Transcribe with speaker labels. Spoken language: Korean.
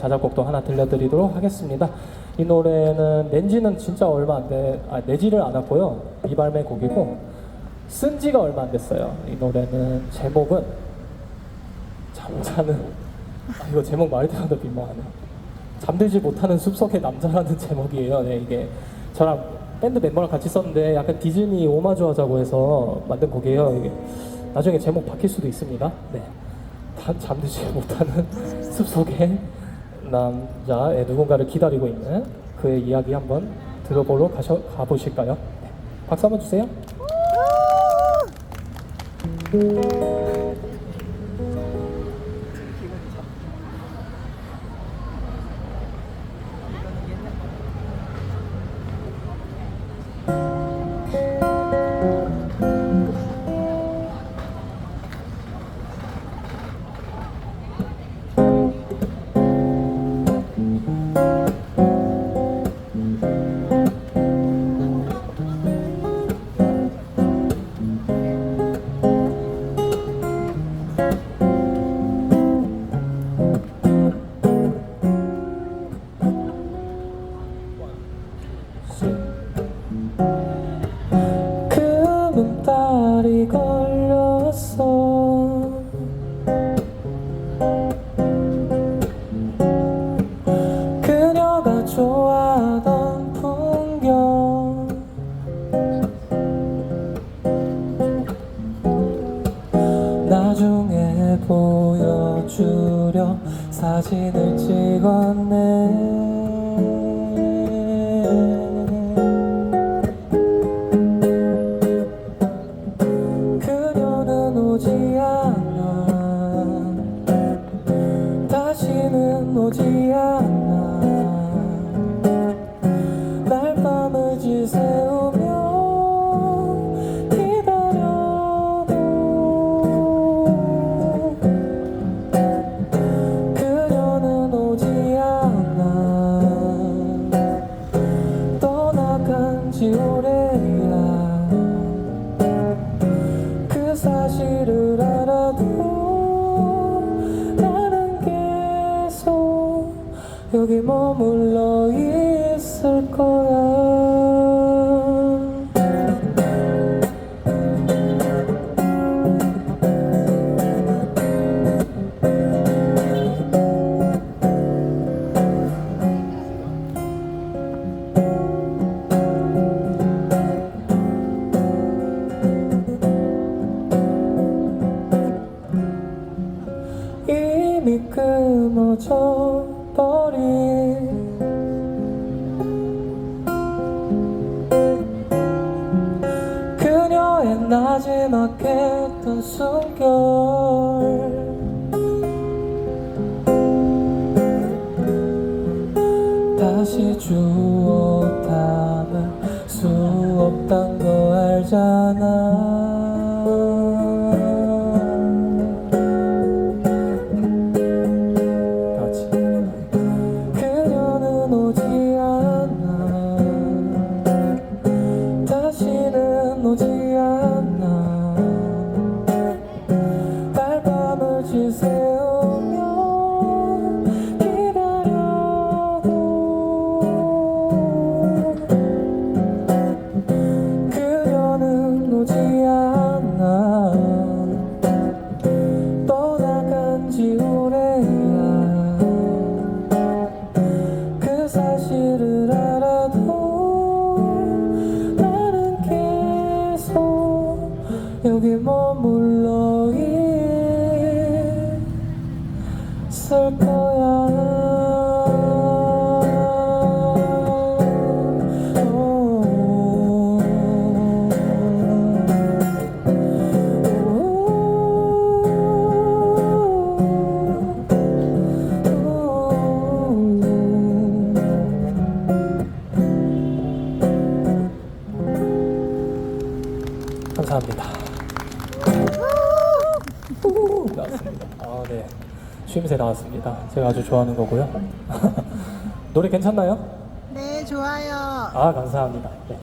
Speaker 1: 자작곡도 하나 들려드리도록 하겠습니다. 이 노래는 낸지는 진짜 얼마 안 돼, 아, 내지를 않았고요. 미발매 곡이고 쓴 지가 얼마 안 됐어요. 이 노래는 제목은 잠자는 아, 이거 제목 말이 되어도 민망하네. 잠들지 못하는 숲속의 남자라는 제목이에요. 네, 이게 저랑 밴드 멤버랑 같이 썼는데 약간 디즈니 오마주 하자고 해서 만든 곡이에요. 이게 나중에 제목 바뀔 수도 있습니다. 네. 다 잠들지 못하는 숲속의 남자의 누군가를 기다리고 있는 그의 이야기 한번 들어보러 가셔, 가보실까요? 네. 박수 한번 주세요. 나중에 보여주려 사진을 찍었네. 그녀는 오지 않아. 다시는 오지 않아 여기 머물러 있을 거야. 숨결. 다시 주었다면 수 없단 거 알잖아. 같이. 그녀는 오지 않아. 다시는 오지 않아 감사합니다. 후, 나왔습니다. 아, 네. 쉼새 나왔습니다. 제가 아주 좋아하는 거고요. 노래 괜찮나요?
Speaker 2: 네, 좋아요.
Speaker 1: 아, 감사합니다. 네.